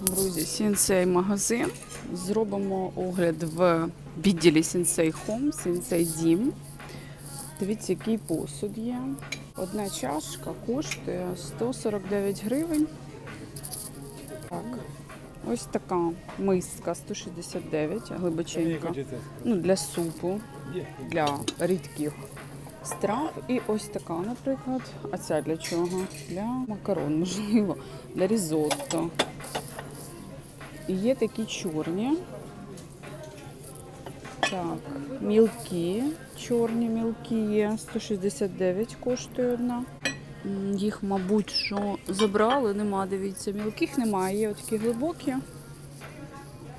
Друзі, Сінсей магазин. Зробимо огляд в відділі Сінсей Home, Сінсей Дім. Дивіться, який посуд є. Одна чашка коштує 149 гривень. Так. Ось така миска 169, глибоченька. Ну, для супу, для рідких страв. І ось така, наприклад. А ця для чого? Для макарон, можливо, для різотто. І є такі чорні. Так, мілкі, чорні мілкі є. 169 коштує одна. Їх, мабуть, що забрали, нема, дивіться, мілких немає, є такі глибокі.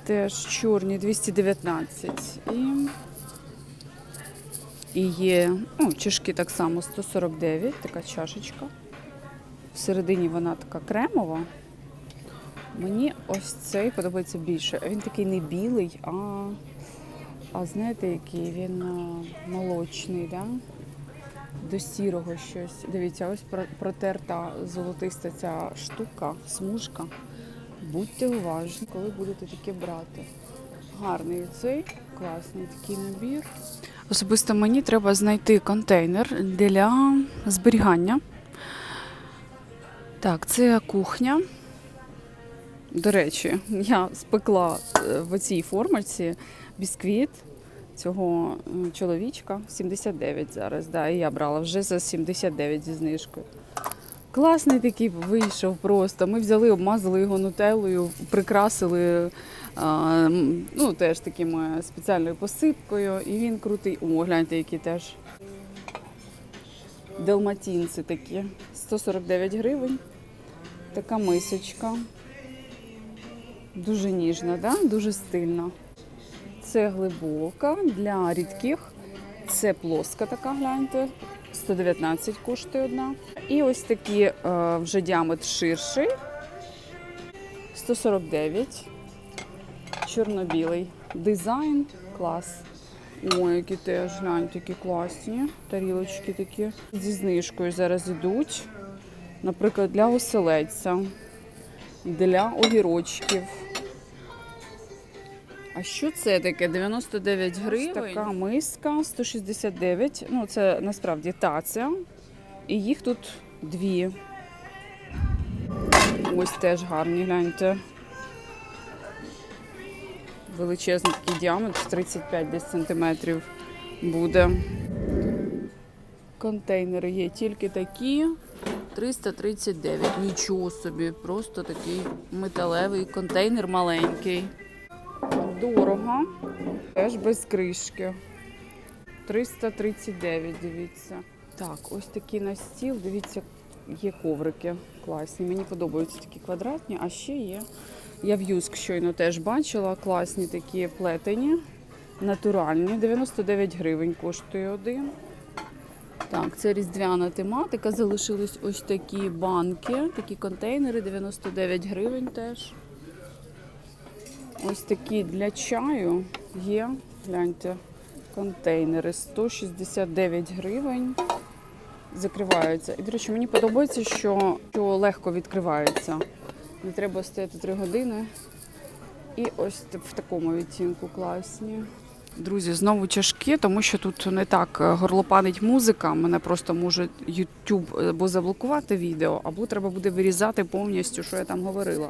Теж чорні 219. І, і є ну, чашки так само 149, така чашечка. Всередині вона така кремова. Мені ось цей подобається більше. Він такий не білий, а, а знаєте, який він а, молочний, да? до сірого щось. Дивіться, ось протерта золотиста ця штука, смужка. Будьте уважні, коли будете таке брати. Гарний цей, класний такий набір. Особисто мені треба знайти контейнер для зберігання. Так, це кухня. До речі, я спекла е, в цій формочці бісквіт цього е, чоловічка 79 зараз. Да, і я брала вже за 79 зі знижкою. Класний такий вийшов просто. Ми взяли, обмазали його нутеллою, прикрасили а, ну, теж такими спеціальною посипкою. І він крутий. О, гляньте, які теж далматінці такі. 149 гривень. Така мисочка. Дуже ніжна, да? дуже стильна. Це глибока для рідких. Це плоска така, гляньте. 119 коштує одна. І ось такі е, вже діаметр ширший. 149. Чорно-білий. Дизайн. Клас. Ой, які теж гляньте, які класні. Тарілочки такі. Зі знижкою зараз йдуть. Наприклад, для оселедця, для огірочків. А що це таке? 99 гривень. Така миска 169. Ну, це насправді таця. І їх тут дві. Ось теж гарні, гляньте. Величезний такий діаметр, 35 десь сантиметрів буде. Контейнери є тільки такі. 339. Нічого собі, просто такий металевий контейнер маленький. Теж без кришки. 339, дивіться. Так, ось такий на стіл. Дивіться, є коврики класні. Мені подобаються такі квадратні, а ще є. Я в щойно теж бачила. Класні такі плетені, натуральні. 99 гривень коштує один. Так, це різдвяна тематика. Залишились ось такі банки, такі контейнери, 99 гривень теж. Ось такі для чаю є. Гляньте, контейнери 169 гривень. Закриваються. І, до речі, мені подобається, що, що легко відкривається. Не треба стояти 3 години. І ось в такому відтінку класні. Друзі, знову чашки, тому що тут не так е, горлопанить музика. Мене просто може YouTube або заблокувати відео, або треба буде вирізати повністю, що я там говорила.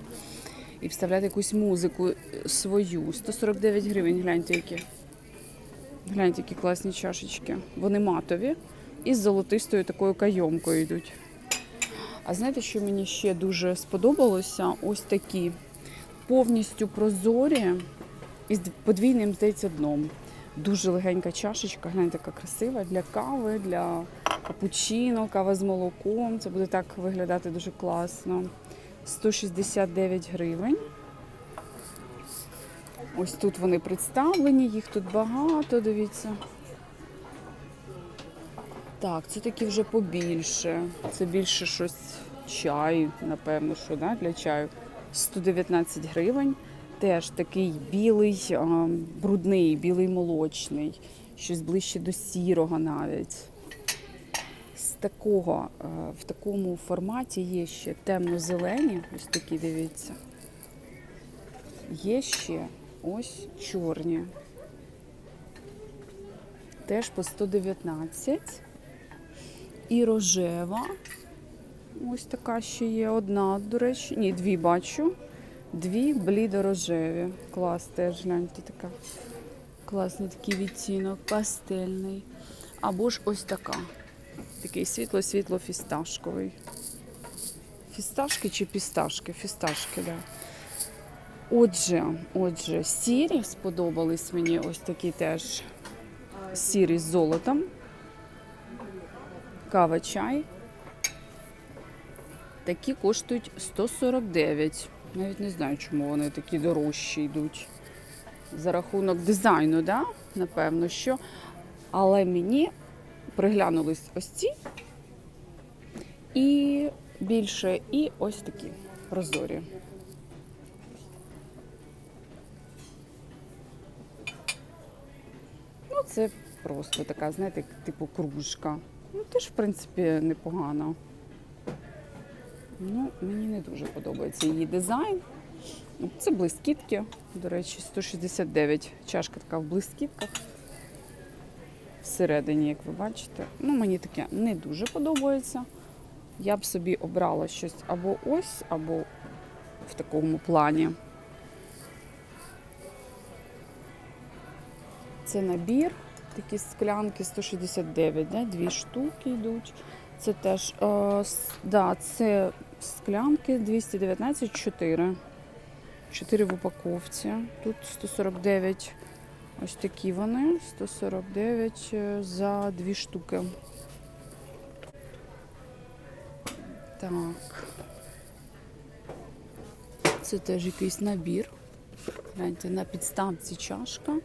І вставляти якусь музику свою. 149 гривень, гляньте які. Гляньте, які класні чашечки. Вони матові і з золотистою такою кайомкою йдуть. А знаєте, що мені ще дуже сподобалося? Ось такі повністю прозорі із подвійним здається дном. Дуже легенька чашечка, гляньте, яка красива для кави, для капучино, кава з молоком. Це буде так виглядати дуже класно. 169 гривень. Ось тут вони представлені, їх тут багато, дивіться. Так, це такі вже побільше. Це більше щось чай, напевно, що да, для чаю. 119 гривень. Теж такий білий, а, брудний, білий молочний, щось ближче до сірого навіть. Такого, е, в такому форматі є ще темно-зелені, ось такі, дивіться. Є ще ось чорні. Теж по 119. І рожева. Ось така ще є. Одна, до речі. Ні, дві бачу. Дві блідорожеві. Клас теж гляньте така. Класний такий відтінок, пастельний. Або ж ось така. Такий світло-світло фісташковий. Фісташки чи пісташки? Фісташки. Да. Отже, отже, сірі сподобались мені ось такі теж сірі з золотом. Кава чай. Такі коштують 149. Навіть не знаю, чому вони такі дорожчі йдуть. За рахунок дизайну, да? напевно, що. Але мені приглянулись ось ці і більше, і ось такі прозорі. Ну, це просто така, знаєте, типу кружка. Ну, теж, в принципі, непогано. Ну, мені не дуже подобається її дизайн. Це блискітки, до речі, 169. Чашка така в блискітках. Всередині, як ви бачите. Ну, мені таке не дуже подобається. Я б собі обрала щось або ось, або в такому плані. Це набір, такі склянки 169, да? дві штуки йдуть. Це теж, е, да, це склянки 219, 4. 4 в упаковці. Тут 149. Ось такі вони. 149 е, за дві штуки. Так. Це теж якийсь набір. Гляньте, на підставці чашка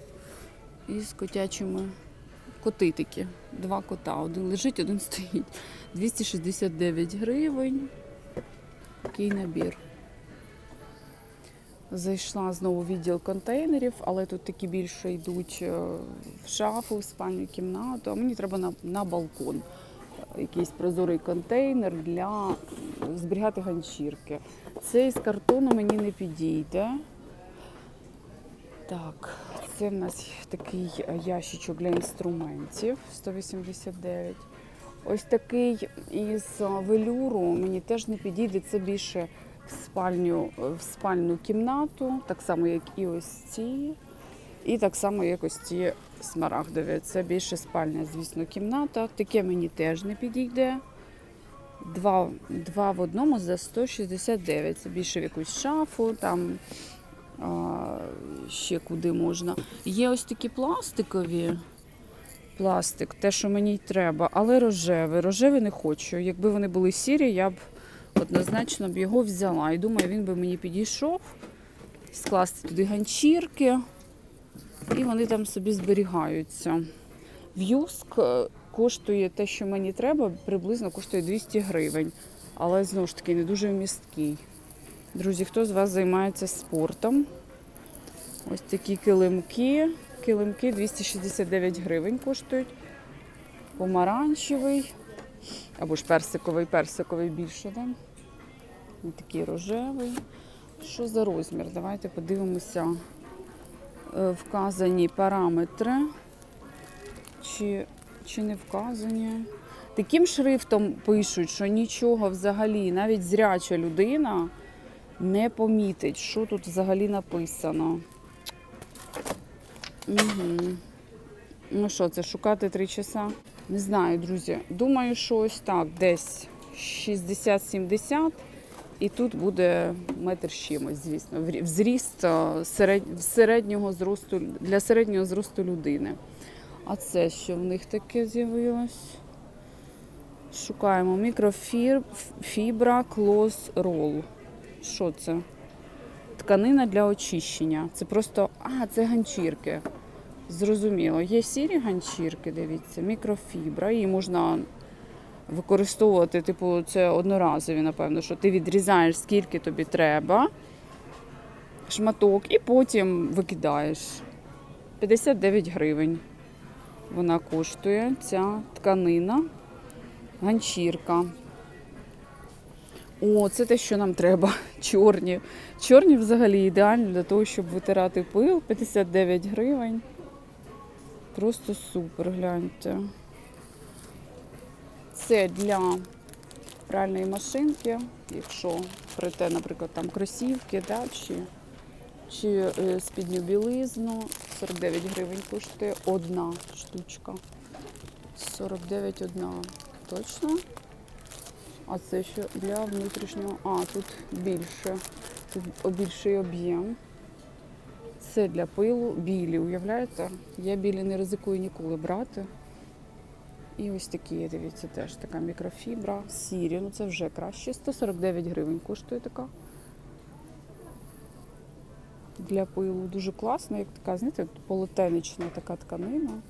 із котячими коти такі. Два кота. Один лежить, один стоїть. 269 гривень. Такий набір. Зайшла знову в відділ контейнерів, але тут такі більше йдуть е, в шафу, в спальню кімнату. А мені треба на, на балкон. Якийсь прозорий контейнер для зберігати ганчірки. Цей з картону мені не підійде. Так, це в нас такий е, ящичок для інструментів 189. Ось такий із е, велюру мені теж не підійде. Це більше в спальню, в спальну кімнату, так само, як і ось ці. І так само, як ось ці смарагдові. Це більше спальня, звісно, кімната. Таке мені теж не підійде. Два, два в одному за 169. Це більше в якусь шафу, там а, ще куди можна. Є ось такі пластикові. Пластик, те, що мені й треба, але рожевий. Рожевий не хочу. Якби вони були сірі, я б однозначно б його взяла. І думаю, він би мені підійшов. Скласти туди ганчірки, і вони там собі зберігаються. В'юск е, коштує те, що мені треба, приблизно коштує 200 гривень. Але знову ж таки не дуже вмісткий. Друзі, хто з вас займається спортом? Ось такі килимки. Килимки 269 гривень коштують. Помаранчевий. Або ж персиковий, персиковий більше, да? Такий рожевий. Що за розмір? Давайте подивимося. Е, Вказані параметри. Чи, чи не вказані? Таким шрифтом пишуть, що нічого взагалі, навіть зряча людина не помітить, що тут взагалі написано. Угу. Ну що, це шукати три часа? Не знаю, друзі. Думаю, що ось так, десь 60-70. І тут буде метр з чимось, звісно, в зріст е, середнього зросту для середнього зросту людини. А це що в них таке з'явилось? Шукаємо мікрофібра клоз рол. Що це? Тканина для очищення. Це просто. А, це ганчірки. Зрозуміло. Є сірі ганчірки, дивіться, мікрофібра. Її можна використовувати, типу, це одноразові, напевно, що ти відрізаєш скільки тобі треба, шматок, і потім викидаєш. 59 гривень. Вона коштує ця тканина, ганчірка. О, це те, що нам треба. Чорні. Чорні взагалі ідеальні для того, щоб витирати пил. 59 гривень. Просто супер, гляньте. Це для пральної машинки, якщо прите, наприклад, там кросівки, да, чи, чи е, спідню білизну. 49 гривень коштує одна штучка. 49 одна. Точно? А це ще для внутрішнього. А, тут більше. Тут більший об'єм. Це для пилу білі, уявляєте? Я білі не ризикую ніколи брати. І ось такі, дивіться, теж така мікрофібра, сірі, ну це вже краще. 149 гривень коштує така. Для пилу дуже класно, як така, знаєте, полотенечна така тканина.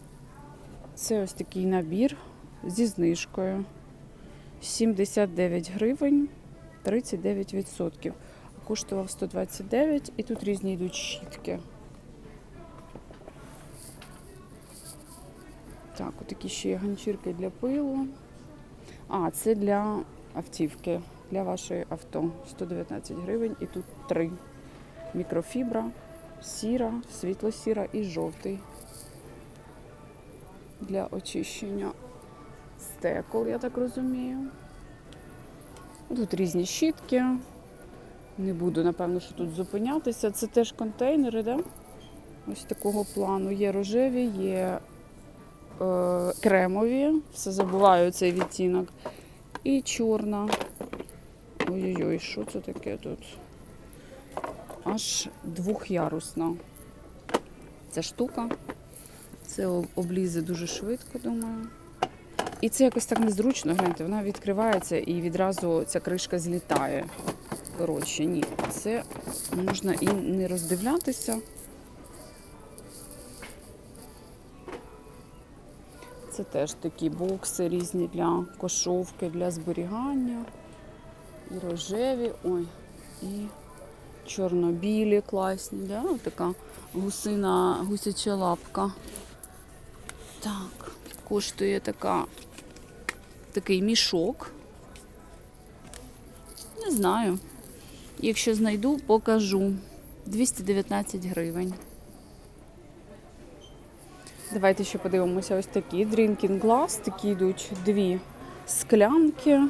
Це ось такий набір зі знижкою. 79 гривень, 39%. Коштував 129 і тут різні йдуть щітки. Так, отакі ще є ганчірки для пилу. А, це для автівки, для вашої авто. 119 гривень і тут три. Мікрофібра, сіра, світло-сіра і жовтий. Для очищення стекол, я так розумію. Тут різні щітки. Не буду, напевно, що тут зупинятися. Це теж контейнери, да? Ось такого плану. Є рожеві, є кремові, все забуваю цей відтінок. І чорна. Ой-ой-ой, що це таке тут? Аж двохярусна. Ця штука. Це облізе дуже швидко, думаю. І це якось так незручно, гляньте, вона відкривається і відразу ця кришка злітає. Коротше, ні. Це можна і не роздивлятися. Це теж такі бокси різні для кошовки, для зберігання. І рожеві, ой, і чорно-білі класні, да? Така гусина, гусяча лапка. Так, коштує така, такий мішок. Не знаю. Якщо знайду, покажу. 219 гривень. Давайте ще подивимося ось такі. Drinking Glass, такі йдуть дві склянки.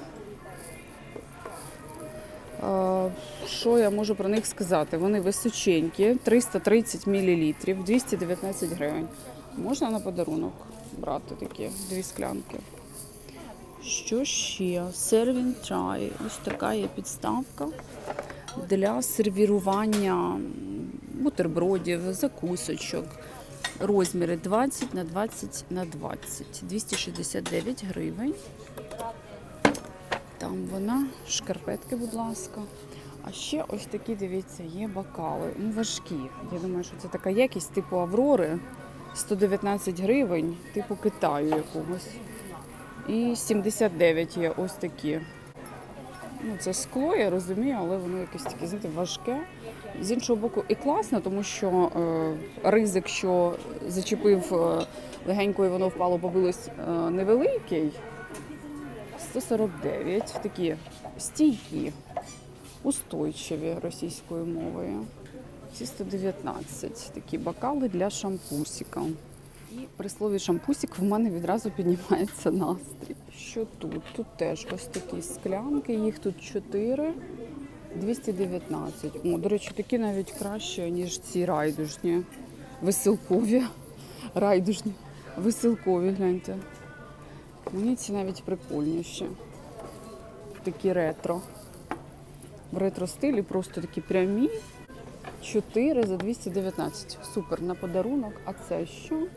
Е, Що я можу про них сказати? Вони височенькі, 330 мл, 219 гривень. Можна на подарунок брати такі дві склянки. Що ще? Serving tray. Ось така є підставка для сервірування бутербродів, закусочок. Розміри 20 на 20 на 20. 269 гривень. Там вона, шкарпетки, будь ласка. А ще ось такі, дивіться, є бокали. Ну, важкі. Я думаю, що це така якість типу Аврори. 119 гривень, типу Китаю якогось. І 79 є ось такі. Ну, це скло, я розумію, але воно якесь таке, знаєте, важке. З іншого боку, і класно, тому що е, ризик, що зачепив е, легенько і воно впало, побилось е, невеликий. 149, такі стійкі, устойчиві російською мовою. Ці 119, такі бокали для шампусіка. І при слові шампусік в мене відразу піднімається настрій. Що тут? Тут теж ось такі склянки, їх тут 4, 219. О, до речі, такі навіть краще, ніж ці райдужні, веселкові. Райдужні, веселкові, гляньте. Мені ці навіть прикольніші. Такі ретро. В ретро стилі просто такі прямі. 4 за 219. Супер на подарунок. А це що?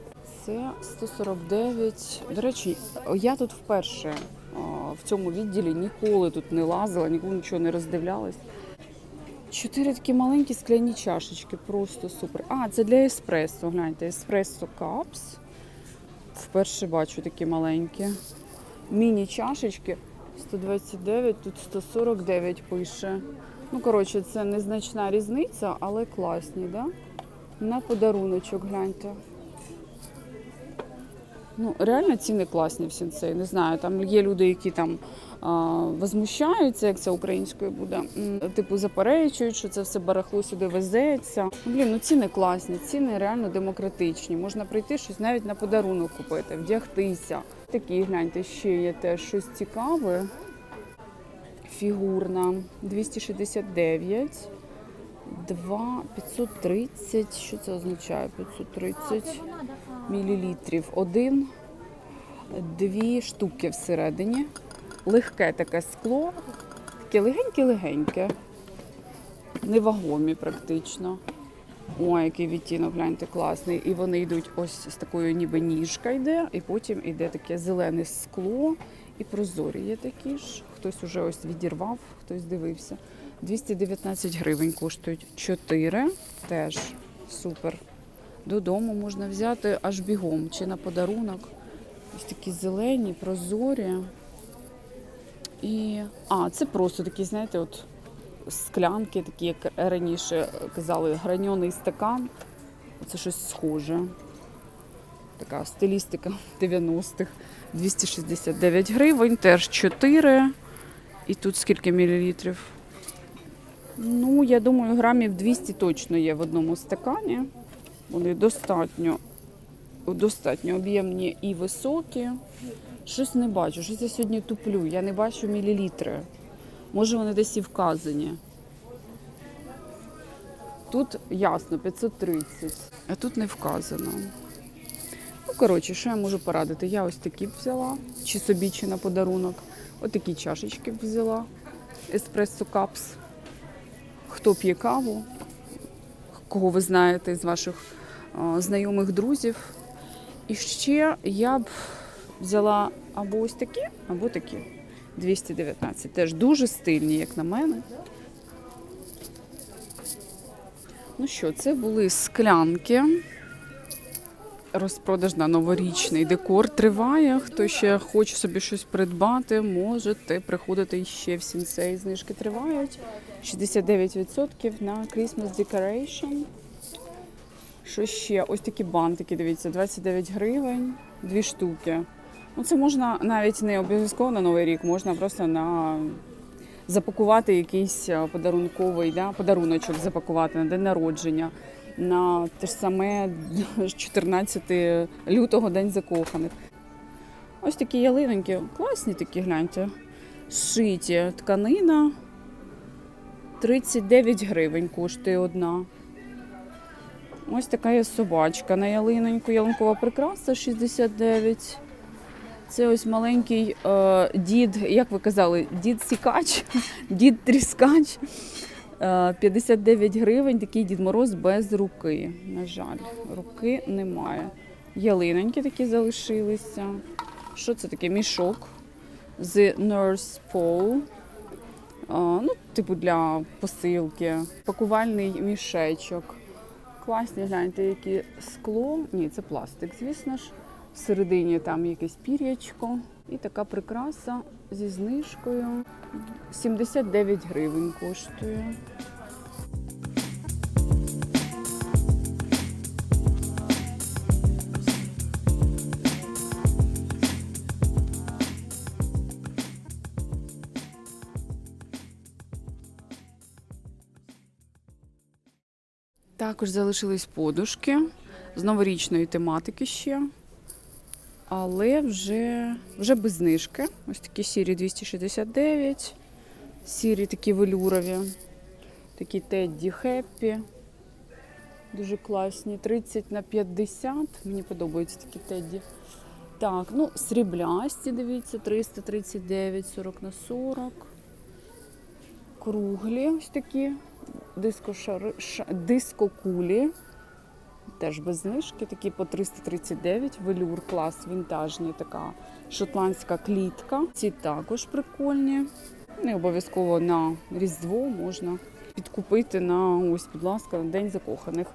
Це 149. До речі, я тут вперше в цьому відділі ніколи тут не лазила, ніколи нічого не роздивлялась. Чотири такі маленькі скляні чашечки, просто супер. А, це для еспресо. Гляньте, еспресо капс. Вперше бачу такі маленькі. Міні-чашечки 129, тут 149 пише. Ну, коротше, це незначна різниця, але класні, да? На подаруночок гляньте. Ну, реально ціни класні в сінцей. Не знаю, там є люди, які там а, возмущаються, як це українською буде. Типу заперечують, що це все барахло сюди везеться. Блін, ну ціни класні, ціни реально демократичні. Можна прийти щось навіть на подарунок купити, вдягтися. Такі гляньте, ще є теж щось цікаве. Фігурна 269. 2 530. Що це означає? 530 мілілітрів. Один, дві штуки всередині. Легке таке скло. Таке легеньке-легеньке. Невагомі практично. Ой, який відтінок, гляньте, класний. І вони йдуть ось з такою ніби ніжка йде, і потім йде таке зелене скло і прозорі є такі ж. Хтось уже ось відірвав, хтось дивився. 219 гривень коштують. 4 теж супер. Додому можна взяти аж бігом чи на подарунок. Ось такі зелені, прозорі. І. А, це просто такі, знаєте, от склянки, такі, як раніше казали, граньоний стакан. Це щось схоже. Така стилістика 90-х. 269 гривень, теж 4. І тут скільки мілілітрів? Ну, я думаю, грамів 200 точно є в одному стакані. Вони достатньо, достатньо об'ємні і високі. Щось не бачу, щось я сьогодні туплю. Я не бачу мілілітри. Може, вони десь і вказані. Тут ясно, 530, а тут не вказано. Ну, коротше, що я можу порадити? Я ось такі б взяла, чи собі, чи на подарунок. Ось такі чашечки б взяла. Еспресо капс. Хто п'є каву, кого ви знаєте з ваших знайомих друзів. І ще я б взяла або ось такі, або такі. 219. Теж дуже стильні, як на мене. Ну що, це були склянки. Розпродаж на новорічний декор триває. Хто ще хоче собі щось придбати, можете приходити ще в сінцей. Знижки тривають. 69% на Christmas Decoration. Що ще? Ось такі бантики, дивіться, 29 гривень, дві штуки. Ну, це можна навіть не обов'язково на Новий рік, можна просто на запакувати якийсь е, подарунковий да, подаруночок, запакувати на день народження, на те ж саме 14 лютого День закоханих. Ось такі ялиноньки, класні такі, гляньте. Шиті тканина. 39 гривень коштує одна. Ось така є собачка на ялиноньку. Ялинкова прикраса 69. Це ось маленький е, дід, як ви казали, дід Сікач, дід Тріскач. Е, 59 гривень, такий Дід Мороз без руки. На жаль, руки немає. Ялиноньки такі залишилися. Що це таке? Мішок з Nurse Paul. А, ну, типу для посилки, пакувальний мішечок. Класні, гляньте, які скло. Ні, це пластик, звісно ж. Всередині там якесь пір'ячко. І така прикраса зі знижкою. 79 гривень коштує. Також залишились подушки з новорічної тематики ще. Але вже, вже без знижки. Ось такі сірі 269, сірі такі велюрові, такі Тедді Хеппі. Дуже класні. 30 на 50. Мені подобаються такі Тедді. Так, ну, сріблясті, дивіться, 339, 40 на 40. Круглі ось такі. Дискокулі. Теж без знижки, такі по 339, велюр клас, вінтажні, така шотландська клітка. Ці також прикольні. Не обов'язково на Різдво можна підкупити на ось, будь ласка, День закоханих.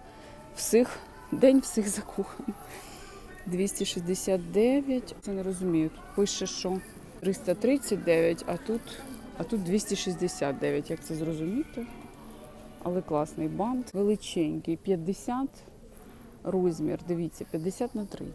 Всіх, День всіх закоханих. 269. Це не розумію. Тут пише, що 339, а тут, а тут 269. Як це зрозуміти? Але класний бант, величенький, 50 розмір, дивіться, 50 на 30.